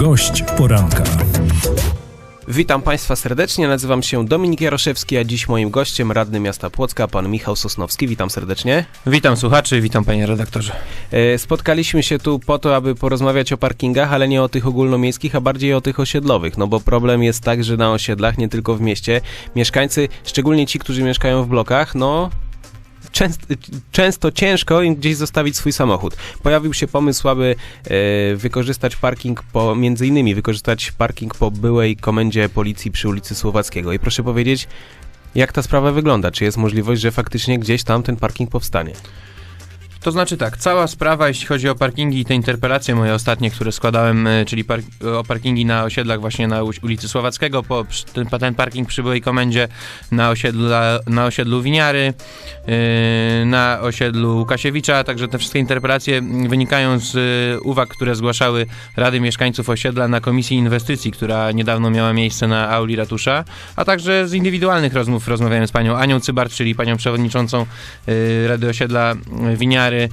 Gość poranka. Witam Państwa serdecznie, nazywam się Dominik Jaroszewski, a dziś moim gościem radny miasta Płocka, pan Michał Sosnowski. Witam serdecznie. Witam słuchaczy, witam panie redaktorze. E, Spotkaliśmy się tu po to, aby porozmawiać o parkingach, ale nie o tych ogólnomiejskich, a bardziej o tych osiedlowych, no bo problem jest tak, że na osiedlach, nie tylko w mieście, mieszkańcy, szczególnie ci, którzy mieszkają w blokach, no często, ciężko im gdzieś zostawić swój samochód. Pojawił się pomysł, aby e, wykorzystać parking po, między innymi wykorzystać parking po byłej komendzie policji przy ulicy Słowackiego. I proszę powiedzieć, jak ta sprawa wygląda? Czy jest możliwość, że faktycznie gdzieś tam ten parking powstanie? To znaczy tak, cała sprawa, jeśli chodzi o parkingi i te interpelacje moje ostatnie, które składałem, e, czyli o parkingi na osiedlach właśnie na ulicy Słowackiego, po, ten, ten parking przy byłej komendzie na, osiedla, na osiedlu Winiary, yy, na osiedlu Łukasiewicza, także te wszystkie interpelacje wynikają z y, uwag, które zgłaszały Rady Mieszkańców Osiedla na Komisji Inwestycji, która niedawno miała miejsce na auli ratusza, a także z indywidualnych rozmów rozmawiałem z panią Anią Cybart, czyli panią przewodniczącą Rady Osiedla y, Winiary.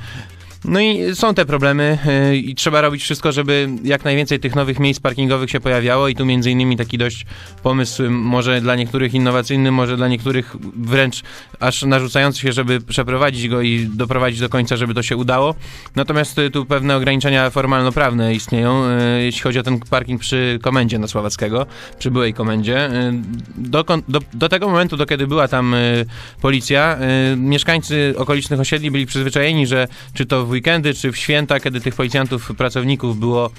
No i są te problemy y, i trzeba robić wszystko, żeby jak najwięcej tych nowych miejsc parkingowych się pojawiało i tu między innymi taki dość pomysł y, może dla niektórych innowacyjny, może dla niektórych wręcz aż narzucający się, żeby przeprowadzić go i doprowadzić do końca, żeby to się udało. Natomiast y, tu pewne ograniczenia formalno-prawne istnieją, jeśli chodzi o ten parking przy komendzie na Słowackiego, przy byłej komendzie. Dokąd, do, do tego momentu, do kiedy była tam policja, mieszkańcy okolicznych osiedli byli przyzwyczajeni, że czy to w weekendy, czy w święta, kiedy tych policjantów, pracowników było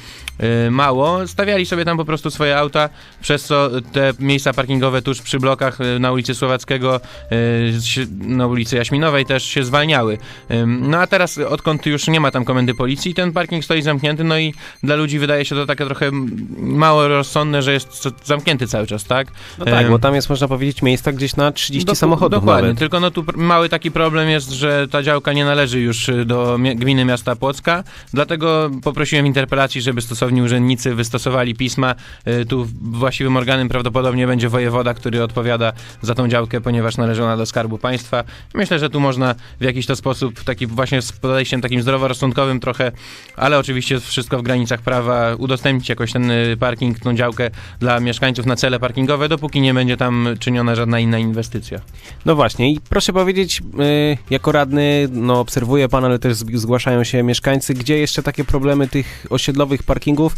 y, mało, stawiali sobie tam po prostu swoje auta, przez co te miejsca parkingowe tuż przy blokach y, na ulicy Słowackiego, y, na ulicy Jaśminowej też się zwalniały. No a teraz, odkąd już nie ma tam komendy policji, ten parking stoi zamknięty, no i dla ludzi wydaje się to takie trochę mało rozsądne, że jest zamknięty cały czas, tak? No tak, bo tam jest, można powiedzieć, miejsca gdzieś na 30 Doku- samochodów Dokładnie, nawet. tylko no tu mały taki problem jest, że ta działka nie należy już do gminy miasta Płocka, dlatego poprosiłem interpelacji, żeby stosowni urzędnicy wystosowali pisma. Y, Tu właściwym organem prawdopodobnie będzie wojewoda, który odpowiada za tą działkę, ponieważ należy ona do Skarbu Państwa. Myślę, że tu można w jakiś to sposób, taki właśnie z podejściem takim zdroworozsądkowym trochę, ale oczywiście wszystko w granicach prawa, udostępnić jakoś ten y, parking, tą działkę dla mieszkańców na cele parkingowe, dopóki nie będzie tam czyniona żadna inna inwestycja. No właśnie i proszę powiedzieć, y, jako radny, no obserwuję pan, ale też zg- zgłaszają się mieszkańcy, gdzie jeszcze takie problemy tych osiedlowych parkingów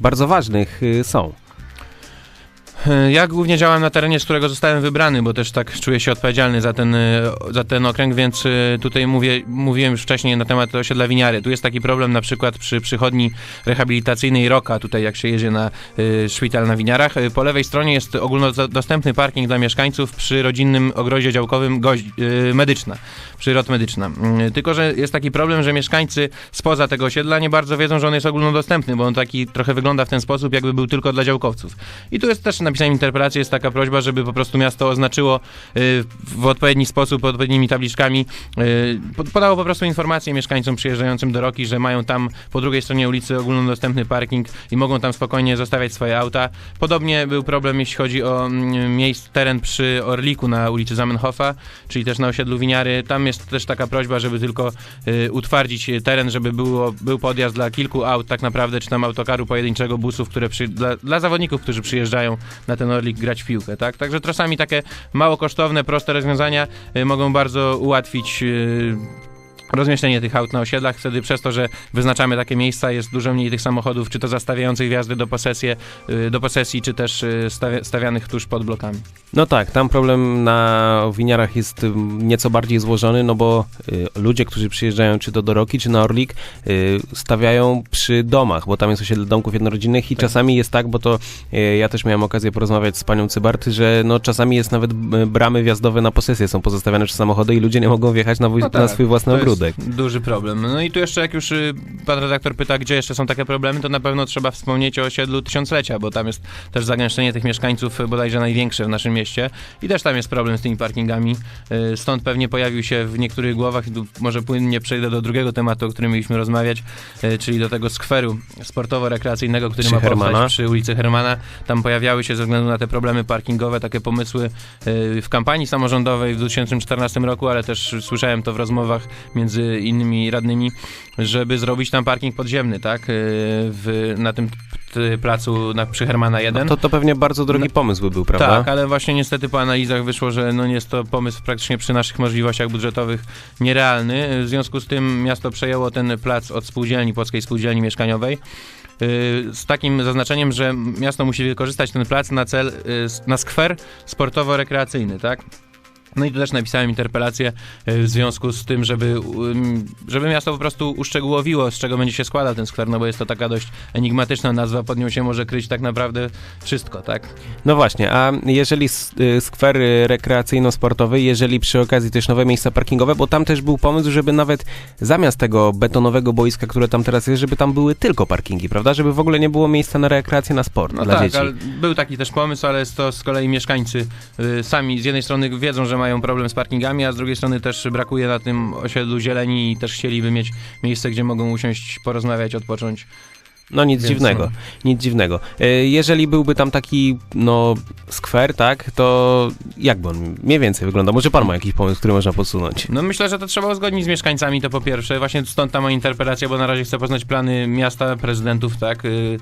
bardzo ważnych y, są. Ja głównie działam na terenie, z którego zostałem wybrany, bo też tak czuję się odpowiedzialny za ten, y, za ten okręg, więc y, tutaj mówię, mówiłem już wcześniej na temat osiedla Winiary. Tu jest taki problem na przykład przy przychodni rehabilitacyjnej Roka, tutaj jak się jedzie na y, szpital na Winiarach. Po lewej stronie jest ogólnodostępny parking dla mieszkańców przy rodzinnym ogrodzie działkowym goź, y, medyczna, przyrod medyczna. Y, Tylko, że jest taki problem, że mieszkańcy spoza tego osiedla nie bardzo wiedzą, że on jest ogólnodostępny, bo on taki trochę wygląda w ten sposób, jakby był tylko dla działkowców. I tu jest też napisałem interpelację, jest taka prośba, żeby po prostu miasto oznaczyło y, w odpowiedni sposób, odpowiednimi tabliczkami, y, po- podało po prostu informację mieszkańcom przyjeżdżającym do Roki, że mają tam po drugiej stronie ulicy ogólnodostępny parking i mogą tam spokojnie zostawiać swoje auta. Podobnie był problem, jeśli chodzi o mm, miejsc, teren przy Orliku na ulicy Zamenhofa, czyli też na osiedlu Winiary. Tam jest też taka prośba, żeby tylko y, utwardzić teren, żeby było, był podjazd dla kilku aut tak naprawdę, czy tam autokaru pojedynczego, busów, które przy, dla, dla zawodników, którzy przyjeżdżają na ten Orlik grać w piłkę, tak? Także czasami takie mało kosztowne, proste rozwiązania y, mogą bardzo ułatwić y, rozmieszczenie tych aut na osiedlach, wtedy przez to, że wyznaczamy takie miejsca, jest dużo mniej tych samochodów, czy to zastawiających wjazdy do, posesję, y, do posesji, czy też y, stawia, stawianych tuż pod blokami. No tak, tam problem na winiarach jest ym, nieco bardziej złożony, no bo y, ludzie, którzy przyjeżdżają czy to do Roki, czy na Orlik, y, stawiają przy domach, bo tam jest osiedle domków jednorodzinnych i Tak. czasami jest tak, bo to y, ja też miałem okazję porozmawiać z panią Cybarty, że no czasami jest nawet y, bramy wjazdowe na posesję, są pozostawiane przez samochody i ludzie nie mogą wjechać na, No tak, na swój własny to ogródek. Duży problem. No i tu jeszcze, jak już y, pan redaktor pyta, gdzie jeszcze są takie problemy, to na pewno trzeba wspomnieć o osiedlu Tysiąclecia, bo tam jest też zagęszczenie tych mieszkańców bodajże największe w naszym mieście i też tam jest problem z tymi parkingami. Y, Stąd pewnie pojawił się w niektórych głowach, może płynnie przejdę do drugiego tematu, o którym mieliśmy rozmawiać, y, czyli do tego skweru sportowo-rekreacyjnego, który Przy ma Hermana. powstać przy ulicy Hermana. Tam pojawiały się ze względu na te problemy parkingowe takie pomysły w kampanii samorządowej w 2014 roku, ale też słyszałem to w rozmowach między pomiędzy innymi radnymi, żeby zrobić tam parking podziemny, tak? Y, W, na tym placu na, przy Hermana 1. To, to pewnie bardzo drogi pomysł by był, prawda? Tak, ale właśnie niestety po analizach wyszło, że no jest to pomysł praktycznie przy naszych możliwościach budżetowych nierealny. W związku z tym miasto przejęło ten plac od spółdzielni, Płockiej Spółdzielni Mieszkaniowej. yy, Z takim zaznaczeniem, że miasto musi wykorzystać ten plac na cel, na skwer sportowo-rekreacyjny, tak? No i tu też napisałem interpelację yy, w związku z tym, żeby, żeby miasto po prostu uszczegółowiło, z czego będzie się składał ten skwer, no bo jest to taka dość enigmatyczna nazwa, pod nią się może kryć tak naprawdę wszystko, tak? No właśnie, a jeżeli y, skwer y, rekreacyjno-sportowy, jeżeli przy okazji też nowe miejsca parkingowe, bo tam też był pomysł, żeby nawet zamiast tego betonowego boiska, które tam teraz jest, żeby tam były tylko parkingi, prawda? Żeby w ogóle nie było miejsca na rekreację, na sport No dla tak, dzieci. ale był taki też pomysł, ale jest to z kolei mieszkańcy y, sami z jednej strony wiedzą, że mają problem z parkingami, a z drugiej strony też brakuje na tym osiedlu zieleni i też chcieliby mieć miejsce, gdzie mogą usiąść, porozmawiać, odpocząć. No nic Więc dziwnego, no. nic dziwnego. E, Jeżeli byłby tam taki, no, skwer, tak, to jak by on mniej więcej wyglądał? Może pan ma jakiś pomysł, który można podsunąć? No myślę, że to trzeba uzgodnić z mieszkańcami, to po pierwsze. Właśnie stąd ta moja interpelacja, bo na razie chcę poznać plany miasta, prezydentów, tak, y,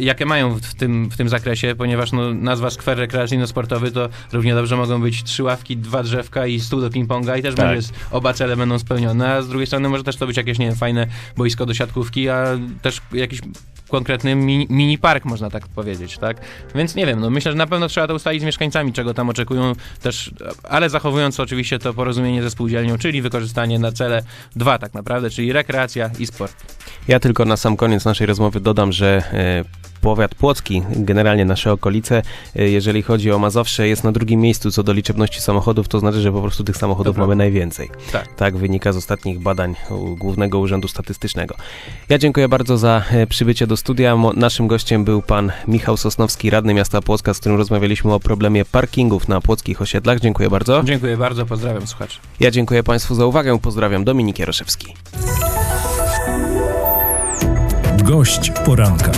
jakie mają w- w tym, w tym zakresie, ponieważ no, nazwa skwer rekreacyjno-sportowy to równie dobrze mogą być trzy ławki, dwa drzewka i stół do ping-ponga i też Tak. będzie, oba cele będą spełnione, a z drugiej strony może też to być jakieś, nie wiem, fajne boisko do siatkówki, a też jakiś konkretny mini, mini park, można tak powiedzieć, tak? Więc nie wiem, no myślę, że na pewno trzeba to ustalić z mieszkańcami, czego tam oczekują też, ale zachowując oczywiście to porozumienie ze spółdzielnią, czyli wykorzystanie na cele dwa tak naprawdę, czyli rekreacja i sport. Ja tylko na sam koniec naszej rozmowy dodam, że e, powiat płocki, generalnie nasze okolice, e, jeżeli chodzi o Mazowsze, jest na drugim miejscu co do liczebności samochodów, to znaczy, że po prostu tych samochodów To mamy najwięcej. Tak. Tak wynika z ostatnich badań Głównego Urzędu Statystycznego. Ja dziękuję bardzo za e, przybycie do studia. Naszym gościem był pan Michał Sosnowski, radny miasta Płocka, z którym rozmawialiśmy o problemie parkingów na płockich osiedlach. Dziękuję bardzo. Dziękuję bardzo, pozdrawiam słuchaczy. Ja dziękuję państwu za uwagę. Pozdrawiam Dominik Jaroszewski. Gość poranka.